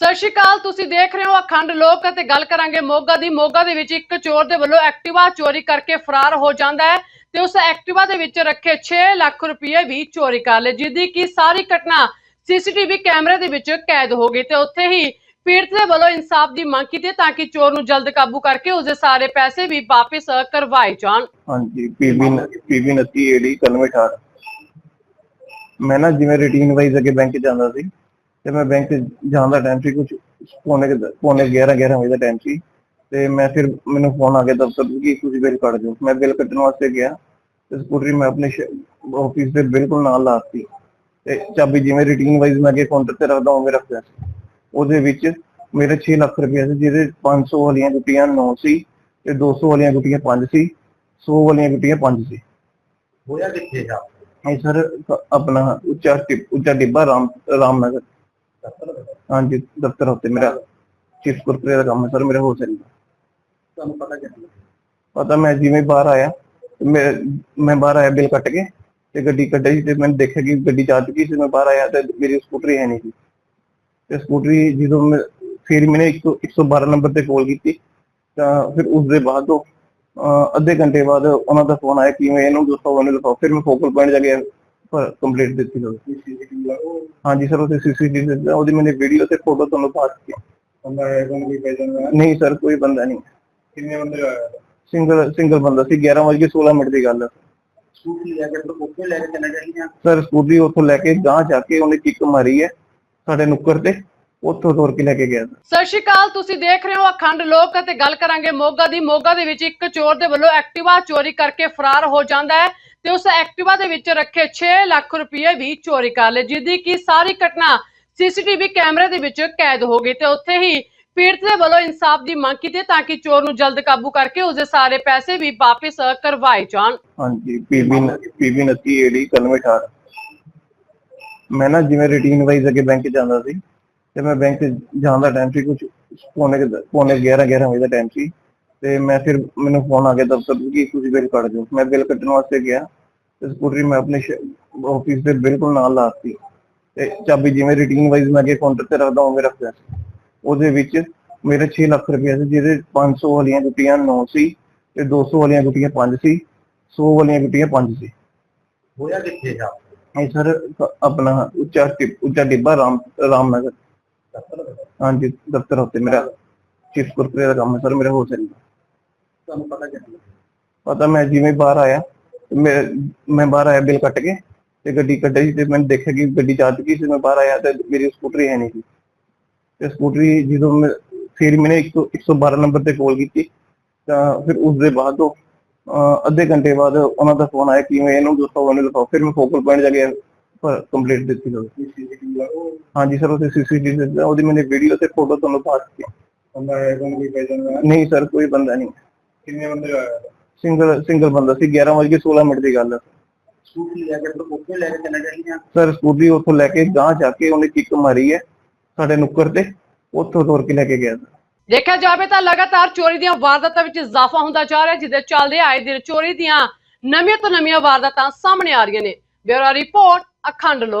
ਸਤਿ ਸ਼੍ਰੀ ਅਕਾਲ, ਤੁਸੀਂ ਦੇਖ ਰਹੇ ਹੋ ਅਖੰਡ ਲੋਕ ਅਤੇ ਗੱਲ ਕਰਾਂਗੇ ਮੋਗਾ ਦੀ। ਮੋਗਾ ਦੇ ਵਿੱਚ ਇੱਕ ਚੋਰ ਦੇ ਵੱਲੋਂ ਐਕਟਿਵਾ ਚੋਰੀ ਕਰਕੇ ਫਰਾਰ ਹੋ ਜਾਂਦਾ ਹੈ ਤੇ ਉਸ ਐਕਟਿਵਾ ਦੇ ਵਿੱਚ ਰੱਖੇ 6 ਲੱਖ ਰੁਪਏ ਵੀ ਚੋਰੀ ਕਰ ਲਏ ਜਿਹਦੀ ਕਿ ਸਾਰੀ ਘਟਨਾ ਸੀਸੀਟੀਵੀ ਕੈਮਰੇ ਦੇ ਵਿੱਚ ਕੈਦ ਹੋ ਗਈ ਤੇ ਉੱਥੇ ਹੀ ਪੀੜਤ ਦੇ ਵੱਲੋਂ ਇਨਸਾਫ ਦੀ ਮੰਗ ਕੀਤੀ ਤਾਂ ਕਿ ਚੋਰ ਨੂੰ ਜਲਦ ਕਾਬੂ ਕਰਕੇ ਉਸਦੇ ਸਾਰੇ ਪੈਸੇ ਵੀ ਵਾਪਸ ਕਰਵਾਏ ਜਾਣ। ਹਾਂਜੀ, ਪੀਬੀ ਪੀਬੀ 29 ਏਡੀ 9118 ਮੈਂ ਨਾ ਜਿਵੇਂ ਰੂਟੀਨ ਵਾਈਜ਼ ਅੱਗੇ ਬੈਂਕ ਜਾਂਦਾ ਸੀ ਤੇ ਮੈਂ ਬੈਂਕ ਜਾਣ ਦਾ ਟਾਈਮ ਸੀ ਕੁਝ ਪੌਣੇ ਕੁ ਪੌਣੇ 11 11 ਵਜੇ ਦਾ ਟਾਈਮ ਸੀ। ਤੇ ਮੈਂ ਫਿਰ ਮੈਨੂੰ ਫੋਨ ਆ ਗਿਆ ਦਫ਼ਤਰ ਤੋਂ ਕਿ ਤੁਸੀਂ ਬਿੱਲ ਕੱਢ ਦਿਓ। ਮੈਂ ਬਿੱਲ ਕੱਢਣ ਵਾਸਤੇ ਗਿਆ। ਤੇ ਸਕੂਟਰੀ ਮੈਂ ਆਪਣੇ ਆਫਿਸ ਦੇ ਬਿਲਕੁਲ ਨਾਲ ਲਾਤੀ ਤੇ ਚਾਬੀ ਜਿਵੇਂ ਰੂਟੀਨ ਵਾਈਜ਼ ਮੈਂ ਅੱਗੇ ਕਾਊਂਟਰ ਤੇ ਰੱਖਦਾ ਹਾਂ ਰੱਖਿਆ ਸੀ। ਉਹਦੇ ਵਿੱਚ ਮੇਰੇ 6 ਲੱਖ ਰੁਪਏ ਸੀ ਜਿਹਦੇ 500 ਵਾਲੀਆਂ ਗੁੱਟੀਆਂ 9 ਸੀ ਤੇ 200 ਵਾਲੀਆਂ ਗੁੱਟੀਆਂ 5 ਸੀ 100 ਵਾਲੀਆਂ ਗੁੱਟੀਆਂ 5 ਸੀ। ਹੋਇਆ ਕਿੱਥੇ ਜਾ ਇਹ ਸਰ ਆਪਣਾ ਉੱਚਾ ਟਿ- ਉੱਚਾ ਡਿੱਬਾ ਰਾਮ ਰਾਮਨਗਰ। ਹਾਂਜੀ ਦਫ਼ਤਰ ਉੱਤੇ ਮੇਰਾ ਚਿਪਸ ਕੁਰਕਰੇ ਦਾ ਕੰਮ ਹੈ ਸਰ ਮੇਰਾ ਹੋਲਸੇਲ ਦਾ ਤੁਹਾਨੂੰ ਪਤਾ ਕਿੱਥੇ ਪਤਾ ਮੈਂ ਜਿਵੇਂ ਬਾਹਰ ਆਇਆ ਤੇ ਮੈਂ ਮੈਂ ਬਾਹਰ ਆਇਆ ਬਿੱਲ ਕੱਟ ਕੇ ਤੇ ਗੱਡੀ ਕੱਢੀ ਤੇ ਮੈਂ ਦੇਖਿਆ ਕਿ ਗੱਡੀ ਜਾ ਚੁੱਕੀ ਸੀ ਮੈਂ ਬਾਹਰ ਆਇਆ ਤੇ ਮੇਰੀ ਸਕੂਟਰੀ ਹੈ ਨਹੀਂ ਸੀ। ਤੇ ਸਕੂਟਰੀ ਜਦੋਂ ਮੈਂ ਫਿਰ ਮੈंने 112 ਨੰਬਰ ਤੇ ਕਾਲ ਕੀਤੀ ਤਾਂ ਫਿਰ ਉਸ ਦੇ ਬਾਅਦ ਤੋਂ ਅੱਧੇ ਘੰਟੇ ਬਾਅਦ ਉਹਨਾਂ ਦਾ ਫੋਨ ਆਇਆ ਕਿ ਮੈਂ ਇਹਨੂੰ ਦੱਸੋ ਉਹਨੇ ਲਿਖਾਓ ਫਿਰ ਮੈਂ ਫੋਕਲ ਪੁਆਇੰਟ ਜਾ ਕੇ ਕੰਪਲੀਟ ਦਿੱਤੀ ਲਾਓ ਹਾਂਜੀ ਸਰ ਉਹਦੇ ਸੀਸੀਟੀਵੀ ਉਹਦੀ ਮੈंने ਵੀਡੀਓ ਤੇ ਫੋਟੋ ਤੁਹਾਨੂੰ ਪਾਸ ਕੀਤੀ ਬੰਦਾ ਹੈ ਕੋਈ ਕੋਈ ਪੈਜਨ ਨਹੀਂ ਸਰ ਕੋਈ ਬੰਦਾ ਨਹੀਂ। ਕਿੰਨੇ ਬੰਦੇ ਆਏ ਸਿੰਗਲ ਸਿੰਗਲ ਬੰਦਾ ਸੀ 11 ਵਜੇ 16 ਮਿੰਟ ਦੀ ਗੱਲ ਹੈ ਸਕੂਟੀ ਲੈ ਕੇ ਉੱਥੇ ਲੈ ਕੇ ਚਲੇ ਜਾਈਆਂ ਸਰ ਸਕੂਟਰੀ ਉੱਥੋਂ ਲੈ ਕੇ ਗਾਂਹ ਜਾ ਕੇ ਉਹਨੇ ਕਿੱਕ ਮਾਰੀ ਹੈ ਸਾਡੇ ਨੁੱਕਰ ਤੇ ਉੱਥੋਂ ਤੋੜ ਕੇ ਲੈ ਕੇ ਗਿਆ। ਸਤਿ ਸ਼੍ਰੀ ਅਕਾਲ ਤੁਸੀਂ ਦੇਖ ਰਹੇ ਹੋ ਅਖੰਡ ਲੋਕ ਅਤੇ ਗੱਲ ਕਰਾਂਗੇ ਮੋਗਾ ਦੀ। ਮੋਗਾ ਦੇ ਵਿੱਚ ਇੱਕ ਚੋਰ ਦੇ ਵੱਲੋਂ ਐਕਟਿਵਾ ਚੋਰੀ ਕਰਕੇ ਫਰਾਰ ਹੋ ਜਾਂਦਾ ਹੈ। ਤੇ ਉਸ ਐਕਟਿਵਾ ਦੇ ਵਿੱਚ ਰੱਖੇ 6 ਲੱਖ ਰੁਪਏ ਵੀ ਚੋਰੀ ਕਰ ਲਏ ਜਿਹਦੀ ਕਿ ਸਾਰੀ ਘਟਨਾ ਸੀਸੀਟੀਵੀ ਕੈਮਰੇ ਦੇ ਵਿੱਚ ਕੈਦ ਹੋ ਗਈ ਤੇ ਉੱਥੇ ਹੀ ਪੀੜਤ ਦੇ ਵੱਲੋਂ ਇਨਸਾਫ ਦੀ ਮੰਗ ਕੀਤੀ ਤਾਂ ਕਿ ਚੋਰ ਨੂੰ ਜਲਦ ਕਾਬੂ ਕਰਕੇ ਉਸਦੇ ਸਾਰੇ ਪੈਸੇ ਵੀ ਵਾਪਸ ਕਰਵਾਏ ਜਾਣ। ਹਾਂਜੀ, ਪੀਬੀ ਪੀਬੀ 29 ਏਡੀ 9118 ਮੈਂ ਨਾ ਜਿਵੇਂ ਰੂਟੀਨ ਵਾਈਜ਼ ਅੱਗੇ ਬੈਂਕ ਜਾਂਦਾ ਸੀ, ਤੇ ਮੈਂ ਬੈਂਕ ਜਾਣ ਦਾ ਟਾਈਮ ਸੀ ਕੁਝ ਪੌਣੇ ਪੌਣੇ 11 11 ਵਜੇ ਦਾ ਟਾਈਮ ਸੀ। ਤੇ ਮੈਂ ਫਿਰ ਮੈਨੂੰ ਫੋਨ ਆ ਗਿਆ ਦਫ਼ਤਰ ਤੋਂ ਕਿ ਤੁਸੀਂ ਬਿੱਲ ਕੱਢ ਦਿਓ। ਮੈਂ ਬਿੱਲ ਕੱਢਣ ਵਾਸਤੇ ਗਿਆ ਤੇ ਸਕੂਟਰੀ ਮੈਂ ਆਪਣੇ ਆਫਿਸ ਦੇ ਬਿਲਕੁਲ ਨਾਲ ਲਾਤੀ ਤੇ ਚਾਬੀ ਜਿਵੇਂ ਰੂਟੀਨ ਵਾਈਜ਼ ਮੈਂ ਅੱਗੇ ਕਾਊਂਟਰ ਤੇ ਰੱਖਦਾ ਹਾਂ ਰੱਖਿਆ। ਉਹਦੇ ਵਿੱਚ ਮੇਰੇ 6 ਲੱਖ ਰੁਪਏ ਸੀ ਜਿਹਦੇ 500 ਵਾਲੀਆਂ ਗੁੱਟੀਆਂ 9 ਸੀ ਤੇ 200 ਵਾਲੀਆਂ ਗੁੱਟੀਆਂ 5 ਸੀ 100 ਵਾਲੀਆਂ ਗੁੱਟੀਆਂ 5 ਸੀ। ਹੋਇਆ ਕਿੱਥੇ ਜਾ? ਇਹ ਸਰ ਆਪਣਾ ਉੱਚਾ ਉੱਚਾ ਡਿੱਬਾ ਰਾਮ ਰਾਮਨਗਰ। ਹਾਂਜੀ ਦਫ਼ਤਰ ਉੱਤੇ ਮੇਰਾ ਚਿਪਸ ਕੁਰਕਰੇ ਦਾ ਕੰਮ ਹੈ ਸਰ ਮੇਰਾ ਹੋਲਸੇਲ ਦਾ ਤੁਹਾਨੂੰ ਪਤਾ ਕਿੱਥੇ ਪਤਾ ਮੈਂ ਜਿਵੇਂ ਬਾਹਰ ਆਇਆ ਮੈਂ ਮੈਂ ਬਾਹਰ ਆਇਆ ਬਿੱਲ ਕੱਟ ਕੇ ਤੇ ਗੱਡੀ ਕੱਢੀ ਤੇ ਮੈਂ ਦੇਖਿਆ ਕਿ ਗੱਡੀ ਜਾ ਚੁੱਕੀ ਸੀ ਮੈਂ ਬਾਹਰ ਆਇਆ ਤੇ ਮੇਰੀ ਸਕੂਟਰੀ ਹੈ ਨਹੀਂ ਸੀ। ਤੇ ਸਕੂਟਰੀ ਜਦੋਂ ਮੈਂ ਫਿਰ ਮੈंने 112 ਨੰਬਰ ਤੇ ਕਾਲ ਕੀਤੀ ਤਾਂ ਫਿਰ ਉਸ ਦੇ ਬਾਅਦ ਅਹ, ਅੱਧੇ ਘੰਟੇ ਬਾਅਦ ਉਹਨਾਂ ਦਾ ਫੋਨ ਆਇਆ ਕਿ ਮੈਂ ਇਹਨੂੰ ਦੱਸੋ ਉਹਨੇ ਲਿਖਾਓ ਫਿਰ ਮੈਂ ਫੋਕਲ ਪੁਆਇੰਟ ਜਾ ਕੇ ਕੰਪਲੀਟ ਦਿੱਤੀ ਲਾਓ ਹਾਂਜੀ ਸਰ ਉਹਦੇ ਸੀਸੀਟੀਵੀ ਉਹਦੀ ਮੈंने ਵੀਡੀਓ ਤੇ ਫੋਟੋ ਤੁਹਾਨੂੰ ਪਾਸ ਕੀਤੀ ਨਹੀਂ ਸਰ ਕੋਈ ਬੰਦਾ ਨਹੀਂ। ਕਿੰਨੇ ਬੰਦੇ ਆਏ ਸਿੰਗਲ ਸਿੰਗਲ ਬੰਦਾ ਸੀ 11 ਵਜੇ 16 ਮਿੰਟ ਦੀ ਗੱਲ ਹੈ ਸਕੂਟੀ ਲੈ ਕੇ ਉੱਥੇ ਲੈ ਕੇ ਚਲੇ ਜਾਈਆਂ ਸਰ ਸਕੂਟਰੀ ਉੱਥੋਂ ਲੈ ਕੇ ਗਾਂਹ ਜਾ ਕੇ ਉਹਨੇ ਕਿੱਕ ਮਾਰੀ ਹੈ ਸਾਡੇ ਨੁੱਕਰ ਤੇ ਉੱਥੋਂ ਤੋੜ ਕੇ ਲੈ ਕੇ ਗਿਆ। ਦੇਖਿਆ ਜਾਵੇ ਤਾਂ ਲਗਾਤਾਰ ਚੋਰੀ ਦੀਆਂ ਵਾਰਦਾਤਾਂ ਵਿੱਚ ਇਜ਼ਾਫਾ ਹੁੰਦਾ ਜਾ ਰਿਹਾ ਹੈ ਜਿਹਦੇ ਚੱਲਦੇ ਆਏ ਦਿਨ ਚੋਰੀ ਦੀਆਂ ਨਵੀਆਂ ਤੋਂ ਨਵੀਆਂ ਵਾਰਦਾਤਾਂ ਸਾਹਮਣੇ ਆ ਰਹੀਆਂ ਨੇ। ਬਿਊਰੋ ਰਿਪੋਰਟ ਅਖੰਡ ਲੋਕ।